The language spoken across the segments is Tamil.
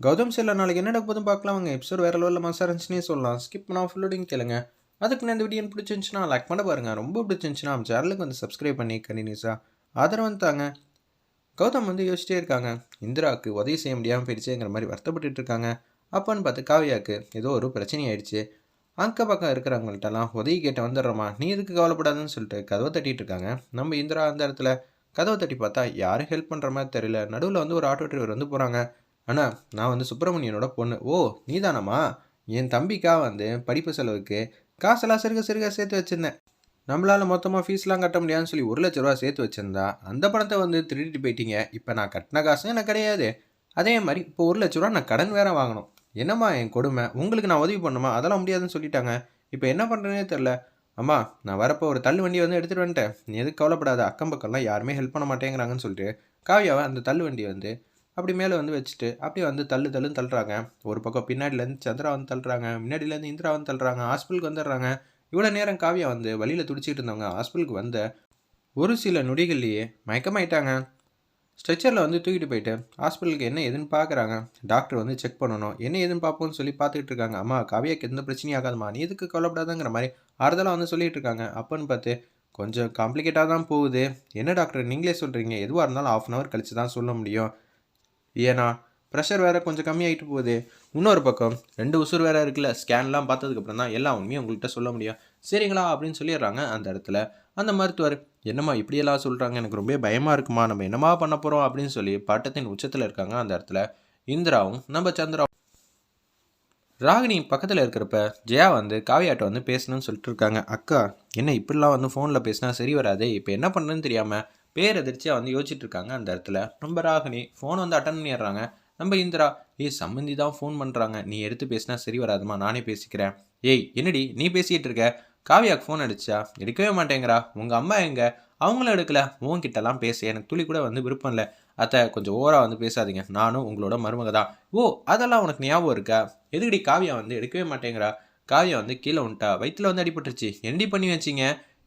கௌதம் சில நாளைக்கு என்ன நடக்க போதும் பார்க்கலாம். அவங்க எபிசோட் வேற லெவலில் மாசாக இருந்துச்சுன்னே சொல்லலாம். ஸ்கிப் பண்ணால் ஃபுல்லோடிங் கேளுங்க. அதுக்கு நான் இந்த வீடியோ பிடிச்சிருந்துச்சுன்னா லைக் பண்ண பாருங்கள் ரொம்ப பிடிச்சிருந்துச்சுன்னா நம்ம சேனலுக்கு வந்து சப்ஸ்கிரைப் பண்ணி கண்டினியூஸாக ஆதரவு தாங்க. கௌதம் வந்து யோசிச்சிட்டே இருக்காங்க. இந்திராவுக்கு உதவி செய்ய முடியாமல் போயிடுச்சுங்கிற மாதிரி வருத்தப்பட்டு இருக்காங்க. அப்போன்னு பார்த்து காவியாவுக்கு ஏதோ ஒரு பிரச்சனை ஆயிடுச்சு. அக்க பக்கம் இருக்கிறவங்கள்ட்டலாம் உதவி கேட்ட வந்துடுறோமா? நீ எதுக்கு கவலைப்படாதுன்னு சொல்லிட்டு கதவை தட்டிட்டு இருக்காங்க. நம்ம இந்திரா அந்த இடத்துல கதவை தட்டி பார்த்தா யாரும் ஹெல்ப் பண்ணுற மாதிரி தெரியல. நடுவில் வந்து ஒரு ஆட்டோ டிரைவர் வந்து போகிறாங்க அண்ணா நான் வந்து சுப்பிரமணியனோட பொண்ணு. ஓ நீதானம்மா? என் தம்பிக்கா வந்து படிப்பு செலவுக்கு காசெல்லாம் சிறுக சிறுக சேர்த்து வச்சுருந்தேன். நம்மளால் மொத்தமாக ஃபீஸ்லாம் கட்ட முடியாதுன்னு சொல்லி ஒரு லட்ச ரூபா சேர்த்து வச்சுருந்தா அந்த பணத்தை வந்து திருடிட்டு போயிட்டீங்க. இப்போ நான் கட்டின காசும் எனக்கு கிடையாது. அதே மாதிரி இப்போ ஒரு லட்ச ரூபா நான் கடன் வேற வாங்கணும். என்னம்மா என் கொடுமை? உங்களுக்கு நான் உதவி பண்ணுமா அதெல்லாம் முடியாதுன்னு சொல்லிட்டாங்க. இப்போ என்ன பண்ணுறேனே தெரில அம்மா நான் வரப்போ ஒரு தள்ளு வண்டி வந்து எடுத்துகிட்டு வந்துட்டேன். நீ எதுக்கு கவலைப்படாத. அக்கம் பக்கம்லாம் யாருமே ஹெல்ப் பண்ண மாட்டேங்கிறாங்கன்னு சொல்லிட்டு காவியாவை அந்த தள்ளு வண்டி வந்து அப்படி மேலே வந்து வச்சுட்டு அப்படியே வந்து தள்ளு தள்ளுன்னு தள்ளுறாங்க. ஒரு பக்கம் பின்னாடிலேருந்து சந்திரா வந்து தள்ளுறாங்க முன்னாடியிலேருந்து இந்திரா வந்து தள்ளுறாங்க ஹாஸ்பிட்டலுக்கு வந்துடுறாங்க. இவ்வளோ நேரம் காவியா வந்து வழியில் துடிச்சிட்டு இருந்தவங்க ஹாஸ்பிட்டலுக்கு வந்த ஒரு சில நொடிகள்லேயே மயக்கமாயிட்டாங்க. ஸ்ட்ரெச்சரில் வந்து தூக்கிட்டு போயிட்டு ஹாஸ்பிட்டலுக்கு என்ன ஏதுன்னு பார்க்குறாங்க டாக்டர் வந்து செக் பண்ணணும். என்ன ஏதுன்னு பார்ப்போம்னு சொல்லி பார்த்துக்கிட்டு இருக்காங்க. அம்மா காவியாக்கு எந்த பிரச்சனையும் ஆகாதுமா நீ எதுக்கு கவலைப்படாதங்கிற மாதிரி ஆறுதலாக வந்து சொல்லிட்டு இருக்காங்க. அப்போன்னு பார்த்து கொஞ்சம் காம்ப்ளிகேட்டாக தான் போகுது. என்ன டாக்டர்? நீங்களே சொல்கிறீங்க எதுவாக இருந்தாலும் ஆஃப் அன் ஹவர் கழிச்சு தான் சொல்ல முடியும். ஏன்னா ப்ரெஷர் வேறு கொஞ்சம் கம்மியாகிட்டு போகுது. இன்னொரு பக்கம் ரெண்டு உசுர் வேறு இருக்குல்ல ஸ்கேன்லாம் பார்த்ததுக்கப்புறம் தான் எல்லா உண்மையும் உங்கள்கிட்ட சொல்ல முடியும். சரிங்களா? அப்படின்னு சொல்லிடுறாங்க அந்த இடத்துல. அந்த மருத்துவர் என்னம்மா இப்படியெல்லாம் சொல்கிறாங்க எனக்கு ரொம்ப பயமாக இருக்குமா? நம்ம என்னமா பண்ண போகிறோம் அப்படின்னு சொல்லி பட்டத்தின் உச்சத்தில் இருக்காங்க அந்த இடத்துல. இந்திராவும் நம்ம சந்திராவும். ராகினி பக்கத்தில் இருக்கிறப்ப ஜெயா வந்து காவியாட்ட வந்து பேசணும்னு சொல்லிட்டு இருக்காங்க. அக்கா என்ன இப்படிலாம் வந்து ஃபோனில் பேசினா சரி வராது? இப்போ என்ன பண்ணுறதுன்னு தெரியாமல் பேரதிர்ச்சியாக வந்து யோசிச்சுட்டு இருக்காங்க அந்த இடத்துல. நம்ம ராகினி ஃபோன் வந்து அட்டன் பண்ணிடுறாங்க. நம்ம இந்திரா ஏய் சம்மந்தி தான் ஃபோன் பண்ணுறாங்க நீ எடுத்து பேசினா சரி வராதுமா நானே பேசிக்கிறேன். ஏய் என்னடி நீ பேசிகிட்டு இருக்க? காவியாக்கு ஃபோன் அடிச்சா? எடுக்கவே மாட்டேங்கிறா. உங்கள் அம்மா எங்கே? அவங்களும் எடுக்கல. உங்ககிட்டலாம் பேச எனக்கு துளி கூட வந்து விருப்பம் இல்லை. அத்தை கொஞ்சம் ஓவராக வந்து பேசாதீங்க. நானும் உங்களோட மருமக தான். ஓ அதெல்லாம் உனக்கு ஞாபகம் இருக்கா? எதுக்கடி காவியா வந்து எடுக்கவே மாட்டேங்கிறா? காவியா வந்து கீழே வந்துட்டா. வயிற்றுல வந்து அடிபட்டுருச்சு. என்னடி பண்ணி வச்சிங்க?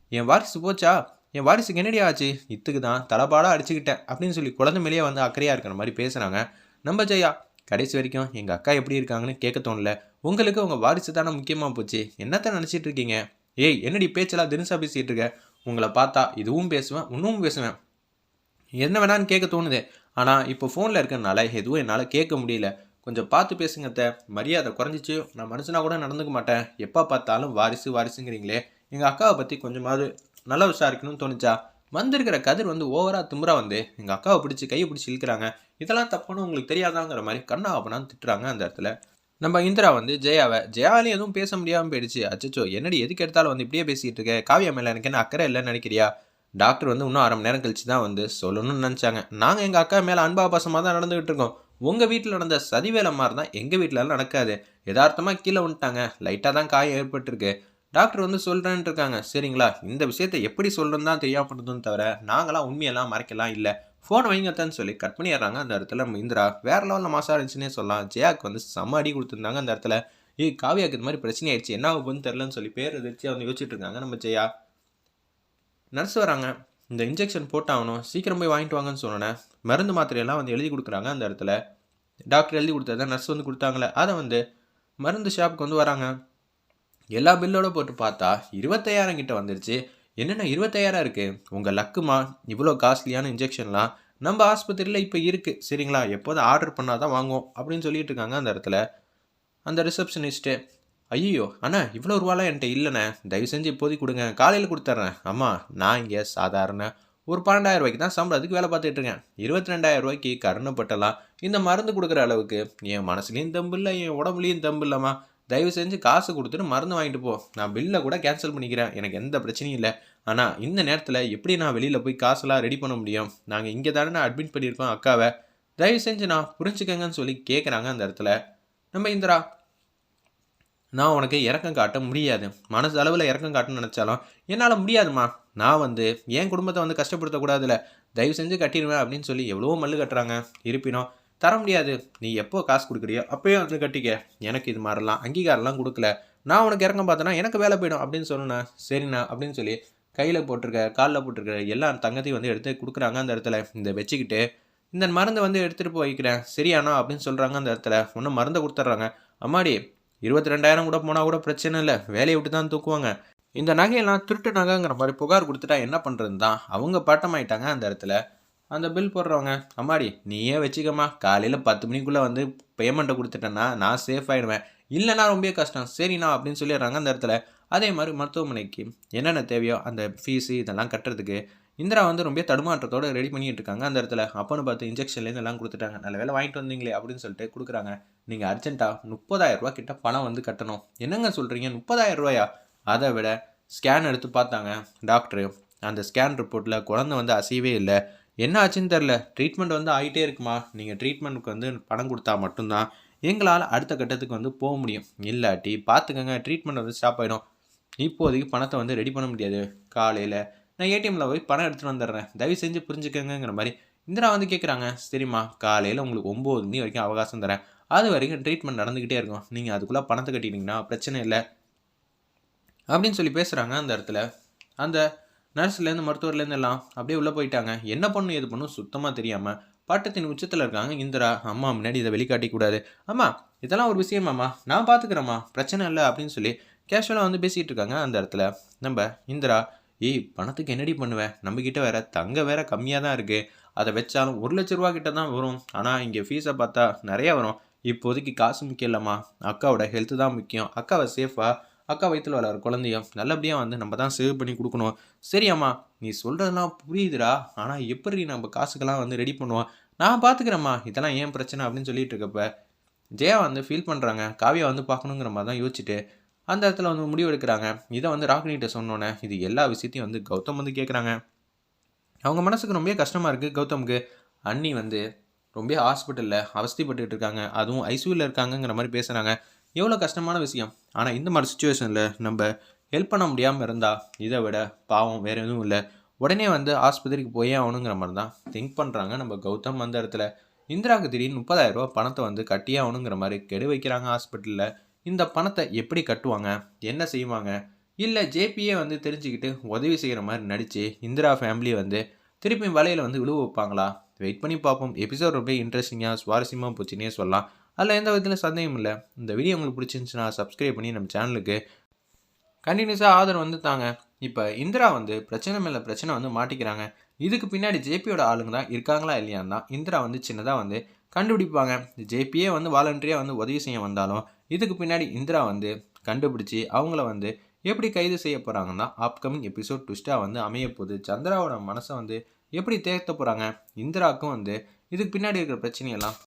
என் வாரிசு போச்சா? என் வாரிசுக்கு என்னடி ஆச்சு? இத்துக்கு தான் தலைப்பாடாக அடிச்சுக்கிட்டேன் அப்படின்னு சொல்லி குழந்தை மேலேயே வந்து அக்கறையாக இருக்கிற மாதிரி பேசுகிறாங்க நம்ம ஜெயா கடைசி வரைக்கும் எங்கள் அக்கா எப்படி இருக்காங்கன்னு கேட்க தோணல. உங்களுக்கு உங்கள் வாரிசு தானே முக்கியமாக போச்சு. என்னத்தை நினச்சிட்டு இருக்கீங்க? ஏய் என்னடி பேச்செல்லாம் தினசா பேசிகிட்டு இருக்க? உங்களை பார்த்தா இதுவும் பேசுவேன் இன்னும் பேசுவேன். என்ன வேணான்னு கேட்க தோணுது. ஆனால் இப்போ ஃபோனில் இருக்கிறனால எதுவும் என்னால் கேட்க முடியல. கொஞ்சம் பார்த்து பேசுங்கத்த மரியாதை குறைஞ்சிச்சு. நான் மனுஷனா கூட நடந்துக்க மாட்டேன். எப்போ பார்த்தாலும் வாரிசு வாரிசுங்கிறீங்களே. எங்கள் அக்காவை பற்றி கொஞ்சமாவது நல்லா விசாரிக்கணும்னு தோணுச்சா? வந்திருக்கிற கதிர் வந்து ஓவரா திமுறா வந்து எங்கள் அக்காவை பிடிச்சி கையை பிடிச்சி இழுக்கிறாங்க. இதெல்லாம் தப்புன்னு உங்களுக்கு தெரியாதாங்கிற மாதிரி கண்ணா அப்பனான்னு திட்டுறாங்க அந்த இடத்துல. நம்ம இந்திரா வந்து ஜெயாவை ஜெயாலையும் எதுவும் பேச முடியாமல் போயிடுச்சு. அச்சச்சோ என்னடி எதுக்கு எடுத்தாலும் வந்து இப்படியே பேசிகிட்டு இருக்க? காவியா மேலே எனக்கு என்ன அக்கறை இல்லைன்னு நினைக்கிறியா? டாக்டர் வந்து இன்னும் அரை மணி நேரம் கழிச்சு தான் வந்து சொல்லணும்னு நினச்சாங்க. நாங்கள் எங்கள் அக்கா மேலே அன்பா பாசமாக தான் நடந்துகிட்டு இருக்கோம். உங்கள் வீட்டில் நடந்த சதிவேலை மாதிரி தான் எங்கள் வீட்டிலலாம் நடக்காது. யதார்த்தமாக கீழே வந்துட்டாங்க லைட்டாக தான் காயம் ஏற்பட்டிருக்கு. டாக்டர் வந்து சொல்கிறேன்ட்டு இருக்காங்க சரிங்களா? இந்த விஷயத்தை எப்படி சொல்கிறேன்னு தான் தெரியாமப்படுதுன்னு தவிர நாங்களாம் உண்மையெல்லாம் மறைக்கலாம் இல்லை. ஃபோன் வைங்கத்தான்னு சொல்லி கட் பண்ணிடுறாங்க அந்த இடத்துல இந்திரா வேற லெவலில் மாசா இருந்துச்சுன்னே சொல்லலாம். ஜெயாக்கு வந்து செம்ம அடி கொடுத்துருந்தாங்க அந்த இடத்துல. ஏய் காவியாக்கு இந்த மாதிரி பிரச்சனை ஆயிடுச்சு என்ன ஆகுதுன்னு தெரிலன்னு சொல்லி பேர் எதிர்ச்சியாக வந்து யோசிச்சுட்டு இருக்காங்க நம்ம ஜெயா. நர்ஸ் வராங்க. இந்த இன்ஜெக்ஷன் போட்டாகணும். சீக்கிரம் போய் வாங்கிட்டு வாங்கன்னு சொன்னேன் மருந்து மாத்திரையெல்லாம் வந்து எழுதி கொடுக்குறாங்க அந்த இடத்துல. டாக்டர் எழுதி கொடுத்ததை நர்ஸ் வந்து கொடுத்தாங்களே. அதை வந்து மருந்து ஷாப்புக்கு வந்து வராங்க. எல்லா பில்லோட போட்டு பார்த்தா இருபத்தையாயிரம் கிட்ட வந்துருச்சு. என்னென்ன இருபத்தையாயிரம் இருக்குது உங்கள் லக்குமா? இவ்வளோ காஸ்ட்லியான இன்ஜெக்ஷன்லாம் நம்ம ஆஸ்பத்திரியில் இப்போ இருக்குது சரிங்களா? எப்போதும் ஆர்டர் பண்ணால் தான் வாங்குவோம் அப்படின்னு சொல்லிட்டு இருக்காங்க அந்த இடத்துல. அந்த ரிசப்ஷனிஸ்ட்டு ஐயோ அண்ணா இவ்வளோ ரூபாலாம் என்கிட்ட இல்லைண்ணே. தயவு செஞ்சு இப்போதைக்கு கொடுங்க. காலையில் கொடுத்துட்றேன். அம்மா நான் இங்கே சாதாரண ஒரு பன்னெண்டாயிரம் ரூபாய்க்கு தான் சம்பளத்துக்கு வேலை பார்த்துட்டு இருக்கேன். இருபத்தி ரெண்டாயிரம் ரூபாய்க்கு கருணப்பட்டலாம் இந்த மருந்து கொடுக்குற அளவுக்கு என் மனசுலேயும் தம்பு இல்லை என் உடம்புலையும் தம்பு இல்லைம்மா. தயவு செஞ்சு காசு கொடுத்துட்டு மருந்து வாங்கிட்டு போ. நான் பில்லை கூட கேன்சல் பண்ணிக்கிறேன். எனக்கு எந்த பிரச்சனையும் இல்லை. ஆனால் இந்த நேரத்தில் எப்படி நான் வெளியில் போய் காசெல்லாம் ரெடி பண்ண முடியும்? நாங்கள் இங்கே தானே நான் அட்மிட் பண்ணியிருக்கோம் அக்காவை. தயவு செஞ்சு நான் புரிஞ்சுக்கங்கன்னு சொல்லி கேட்குறாங்க அந்த இடத்துல. நம்ம இந்திரா நான் உனக்கு இறக்கம் காட்ட முடியாது. மனசு அளவில் இறக்கம் காட்டணும்னு நினச்சாலும் என்னால் முடியாதுமா நான் வந்து என் குடும்பத்தை வந்து கஷ்டப்படுத்தக்கூடாதுல தயவு செஞ்சு கட்டிடுவேன் அப்படின்னு சொல்லி எவ்வளோ மல்லு கட்டுறாங்க. இருப்பினும் தர முடியாது. நீ எப்போ காசு கொடுக்குறியோ அப்போயே வந்து கட்டிக்க. எனக்கு இது மாதிரிலாம் அங்கீகாரம்லாம் கொடுக்கல. நான் உனக்கு இறங்க பார்த்தேன்னா எனக்கு வேலை போயிடும் அப்படின்னு சொன்னேன். சரிண்ணா அப்படின்னு சொல்லி கையில் போட்டிருக்க காலில் போட்டிருக்க எல்லா தங்கத்தையும் வந்து எடுத்து கொடுக்குறாங்க அந்த இடத்துல. இந்த வச்சுக்கிட்டு இந்த மருந்தை வந்து எடுத்துகிட்டு போய் வைக்கிறேன். சரியாண்ணா அப்படின்னு சொல்கிறாங்க அந்த இடத்துல. ஒன்றும் மருந்தை கொடுத்துட்றாங்க அம்மாடி இருபத்தி ரெண்டாயிரம் கூட போனால் கூட பிரச்சனை இல்லை. வேலையை விட்டு தான் தூக்குவாங்க. இந்த நகையெல்லாம் திருட்டு நகைங்கிற மாதிரி புகார் கொடுத்துட்டா என்ன பண்ணுறது தான் அவங்க பாட்டமாயிட்டாங்க அந்த இடத்துல. அந்த பில் போடுறவங்க அம்மாடி நீயே வச்சுக்கம்மா. காலையில் பத்து மணிக்குள்ளே வந்து பேமெண்ட்டை கொடுத்துட்டேன்னா நான் சேஃப் ஆகிடுவேன் இல்லைனா ரொம்ப கஷ்டம். சரிண்ணா அப்படின்னு சொல்லிடுறாங்க அந்த இடத்துல. அதே மாதிரி மருத்துவமனைக்கு என்னென்ன தேவையோ அந்த ஃபீஸு இதெல்லாம் கட்டுறதுக்கு இந்திரா வந்து ரொம்ப தடுமாற்றத்தோடு ரெடி பண்ணிட்டு இருக்காங்க அந்த இடத்துல. அப்போன்னு பார்த்து இன்ஜெக்ஷன்லேருந்து எல்லாம் கொடுத்துட்டாங்க. நல்ல வேலை வாங்கிட்டு வந்தீங்களே அப்படின்னு சொல்லிட்டு கொடுக்குறாங்க. நீங்கள் அர்ஜென்ட்டாக முப்பதாயிரம் ரூபா கிட்ட பணம் வந்து கட்டணும். என்னங்க சொல்கிறீங்க முப்பதாயிரம் ரூபாயா? அதை விட ஸ்கேன் எடுத்து பார்த்தாங்க டாக்டரு அந்த ஸ்கேன் ரிப்போர்ட்டில் குழந்தை வந்து அசையவே இல்லை. என்ன ஆச்சுன்னு தெரில ட்ரீட்மெண்ட் வந்து ஆகிட்டே இருக்குமா? நீங்கள் ட்ரீட்மெண்ட்டுக்கு வந்து பணம் கொடுத்தா மட்டும்தான் எங்களால் அடுத்த கட்டத்துக்கு வந்து போக முடியும். இல்லாட்டி பார்த்துக்கங்க ட்ரீட்மெண்ட் வந்து ஸ்டாப் ஆகிடும் இப்போதைக்கு பணத்தை வந்து ரெடி பண்ண முடியாது. காலையில் நான் ஏடிஎம்மில் போய் பணம் எடுத்துகிட்டு வந்துடுறேன். தயவு செஞ்சு புரிஞ்சுக்கங்கிற மாதிரி இந்திரா வந்து கேட்குறாங்க சரிம்மா காலையில் உங்களுக்கு ஒம்பது மணி வரைக்கும் அவகாசம் தரேன். அது வரைக்கும் ட்ரீட்மெண்ட் நடந்துக்கிட்டே இருக்கும். நீங்கள் அதுக்குள்ளே பணத்தை கட்டிட்டீங்கன்னா பிரச்சனை இல்லை. அப்படின்னு சொல்லி பேசுகிறாங்க அந்த இடத்துல. அந்த நர்ஸ்லேருந்து மருத்துவர்லேருந்து எல்லாம் அப்படியே உள்ளே போயிட்டாங்க. என்ன பண்ணும் எது பண்ணும் சுத்தமாக தெரியாமல் பாட்டத்தின் உச்சத்தில் இருக்காங்க இந்திரா. அம்மா முன்னாடி இதை வெளிக்காட்டிக்கூடாது அம்மா இதெல்லாம் ஒரு விஷயமாம்மா நான் பார்த்துக்கிறேம்மா பிரச்சனை இல்லை அப்படின்னு சொல்லி கேஷுவலாக வந்து பேசிகிட்டு இருக்காங்க அந்த இடத்துல. நம்ம இந்திரா ஏய் பணத்துக்கு என்னடி பண்ணுவேன் நம்மக்கிட்ட வேற தங்க வேற கம்மியாக தான் இருக்குது அதை வச்சாலும் ஒரு லட்ச ரூபா கிட்ட தான் வரும். ஆனால் இங்கே ஃபீஸை பார்த்தா நிறையா வரும். இப்போதைக்கு காசு முக்கியம் இல்லைம்மா. அக்காவோட ஹெல்த்து தான் முக்கியம். அக்காவை சேஃபாக அக்கா வயிற்றுல வளர குழந்தையும் நல்லபடியாக வந்து நம்ம தான் சேவ் பண்ணி கொடுக்கணும். சரியாம்மா நீ சொல்கிறதெல்லாம் புரியுதுடா. ஆனால் எப்படி நம்ம காசுக்கெல்லாம் வந்து ரெடி பண்ணுவோம்? நான் பார்த்துக்கிறேம்மா இதெல்லாம் ஏன் பிரச்சனை அப்படின்னு சொல்லிட்டு இருக்கப்ப ஜெயா வந்து ஃபீல் பண்ணுறாங்க காவியா வந்து பார்க்கணுங்கிற மாதிரி தான் யோசிச்சுட்டு அந்த இடத்துல வந்து முடிவு எடுக்கிறாங்க. இதை வந்து ராகினிகிட்ட சொன்னோன்னே இது எல்லா விஷயத்தையும் வந்து கௌதம் வந்து கேட்குறாங்க அவங்க மனசுக்கு ரொம்ப கஷ்டமாக இருக்குது கௌதமுக்கு அண்ணி வந்து ரொம்ப ஹாஸ்பிட்டலில் அவஸ்திப்பட்டுக்கிட்டு இருக்காங்க. அதுவும் ஐசியூவில் இருக்காங்கங்கிற மாதிரி பேசுகிறாங்க எவ்வளோ கஷ்டமான விஷயம். ஆனால் இந்த மாதிரி சுச்சுவேஷனில் நம்ம ஹெல்ப் பண்ண முடியாமல் இருந்தால் இதை விட பாவம் வேறு எதுவும் இல்லை. உடனே வந்து ஆஸ்பத்திரிக்கு போயே ஆகணுங்கிற மாதிரி தான் திங்க் பண்ணுறாங்க நம்ம கௌதம் அந்த இடத்துல இந்திராவுக்கு திடீர்னு முப்பதாயிரம் பணத்தை வந்து கட்டியே ஆகணுங்கிற மாதிரி கெடு வைக்கிறாங்க ஹாஸ்பிட்டலில் இந்த பணத்தை எப்படி கட்டுவாங்க? என்ன செய்வாங்க? இல்லை ஜேபியே வந்து தெரிஞ்சுக்கிட்டு உதவி செய்கிற மாதிரி நடித்து இந்திரா ஃபேமிலியை வந்து திருப்பி வலையில் வந்து விழுவ வைப்பாங்களா? வெயிட் பண்ணி பார்ப்போம். எபிசோட் ரொம்ப இன்ட்ரெஸ்டிங்காக சுவாரஸ்யமாக போச்சுன்னே சொல்லலாம். அதில் எந்த விதத்தில் சந்தேகம் இல்லை. இந்த வீடியோ உங்களுக்கு பிடிச்சிருந்துச்சுன்னா சப்ஸ்கிரைப் பண்ணி நம்ம சேனலுக்கு கண்டினியூஸாக ஆதரவு வந்து தாங்க. இப்போ இந்திரா வந்து பிரச்சனை மேலே பிரச்சனை வந்து மாட்டிக்கிறாங்க. இதுக்கு பின்னாடி ஜேபியோட ஆளுங்க தான் இருக்காங்களா இல்லையான்னு தான் இந்திரா வந்து சின்னதாக வந்து கண்டுபிடிப்பாங்க. ஜேபியே வந்து வாலண்டரியாக வந்து உதவி செய்ய வந்தாலும் இதுக்கு பின்னாடி இந்திரா வந்து கண்டுபிடிச்சி அவங்கள வந்து எப்படி கைது செய்ய போகிறாங்கன்னா அப்கமிங் எபிசோட் ட்விஸ்ட்டாக வந்து அமைய போகுது. சந்திராவோட மனசை வந்து எப்படி தேர்த்த போகிறாங்க இந்திராவுக்கும் வந்து இதுக்கு பின்னாடி இருக்கிற பிரச்சனையெல்லாம்